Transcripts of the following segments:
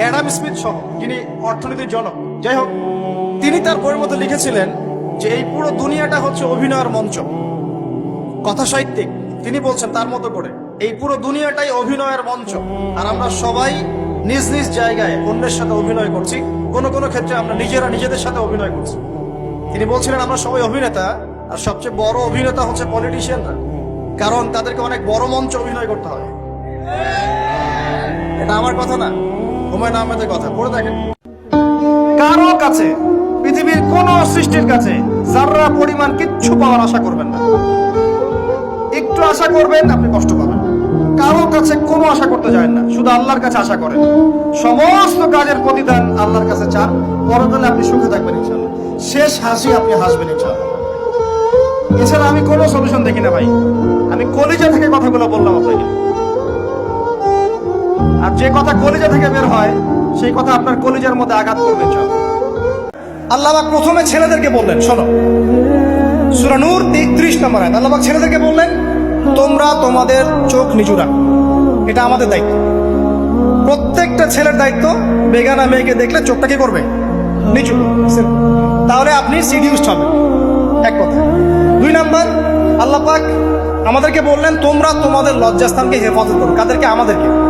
Adam Smith সহ যিনি অর্থনীতির জনক, যাই হোক, তিনি তার বইয়ের মধ্যে লিখেছিলেন যে এই পুরো দুনিয়াটা হচ্ছে অভিনয়ের মঞ্চ। কথা সাহিত্যিক, তিনি বলছেন তার মতো করে, এই পুরো দুনিয়াটাই অভিনয়ের মঞ্চ। আর আমরা সবাই নিজ নিজ জায়গায় অন্যের সাথে অভিনয় করছি, কোন কোন ক্ষেত্রে আমরা নিজেরা নিজেদের সাথে অভিনয় করছি। তিনি বলছিলেন, আমরা সবাই অভিনেতা, আর সবচেয়ে বড় অভিনেতা হচ্ছে পলিটিশিয়ানরা, কারণ তাদেরকে অনেক বড় মঞ্চ অভিনয় করতে হয়। এটা আমার কথা না। হুমায়ুন আহমেদের কথা, পড়ে দেখেন। কারও কাছে, পৃথিবীর কোন সৃষ্টির কাছে যারা পরিমাণ কিচ্ছু পাওয়ার আশা করবেন না। একটু আশা করবেন, আপনি কষ্ট পাবেন। কারও কাছে কোনো আশা করতে যায় না, শুধু আল্লাহর কাছে আশা করেন। সমস্ত কাজের প্রতিদান আল্লাহর কাছে চান পরকালে আপনি সুখে থাকবেন ইনশাল্লাহ শেষ হাসি আপনি হাসবেন ইনশাল্লাহ এছাড়া আমি কোনো সলিউশন দেখি না ভাই। আমি কলিজা থেকে কথাগুলো বললাম আপনাকে। আর যে কথা কলিজা থেকে বের হয়, সেই কথা আপনার কলিজার মধ্যে আঘাত করবে, চল। আল্লাহবাক প্রথমে ছেলেদেরকে বললেন, শোনো। সূরা নূর 33 নম্বর আয়াত। আল্লাহ পাক ছেলেদেরকে বললেন, তোমরা তোমাদের চোখ নিচু এটা আমাদের দায়িত্ব। প্রত্যেকটা ছেলের দায়িত্ব, বেগানা মেয়েকে দেখলে চোখটা কি করবে? নিচু। তাহলে আপনি সিডিউসড হবেন। এক কথা। দুই নাম্বার আল্লাহ পাক আমাদেরকে বললেন, তোমরা তোমাদের লজ্জাস্থানকে হেফাজত করো। কাদেরকে? আমাদেরকে।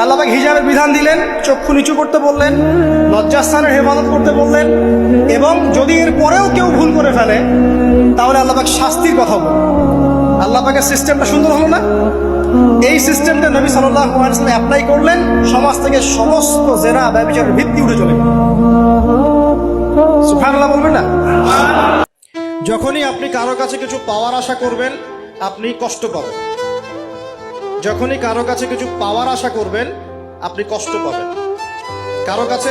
আল্লাহবাক হিজাবের বিধান দিলেন, চক্ষু নিচু করতে বললেন, লজ্জাস্থানের হেফাজত করতে বললেন, এবং যদি এর পরেও কেউ ভুল করে ফেলে, তাহলে আল্লাহবাক শাস্তির কথা বললেন। আল্লাহবাকের সিস্টেমটা সুন্দর হলো না? এই সিস্টেমটা নবী সাল্লাহ অ্যাপ্লাই করলেন, সমাজ থেকে সমস্ত জেনা, ব্যবচারের ভিত্তি উঠে চলে। গেল। সুবহানাল্লাহ বলবেন না? যখনই আপনি কারও কাছে কিছু পাওয়ার আশা করবেন, আপনি কষ্ট পাবেন। যখনই কারও কাছে কিছু পাওয়ার আশা করবেন, আপনি কষ্ট পাবেন। কারও কাছে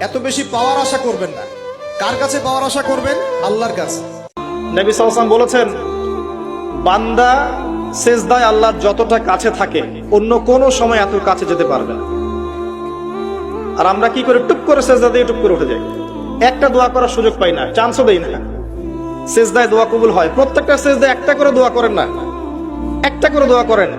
এত বেশি পাওয়ার আশা করবেন না। কার কাছে পাওয়ার আশা করবেন? আল্লাহর কাছে। নবী সাল্লাম বলেছেন, বান্দা সেজদায় আল্লাহ যতটা কাছে থাকে, অন্য কোনো সময় এত কাছে যেতে পারবে না। আর আমরা কি করে টুপ করে সেজদা দিয়ে টুপ করে উঠে যাই? একটা দোয়া করার সুযোগ পাই না, চান্সও দেই না। সেজদায় দোয়া কবুল হয়। প্রত্যেকটা সেজদায় একটা করে দোয়া করেন না। একটা করে দোয়া করেন।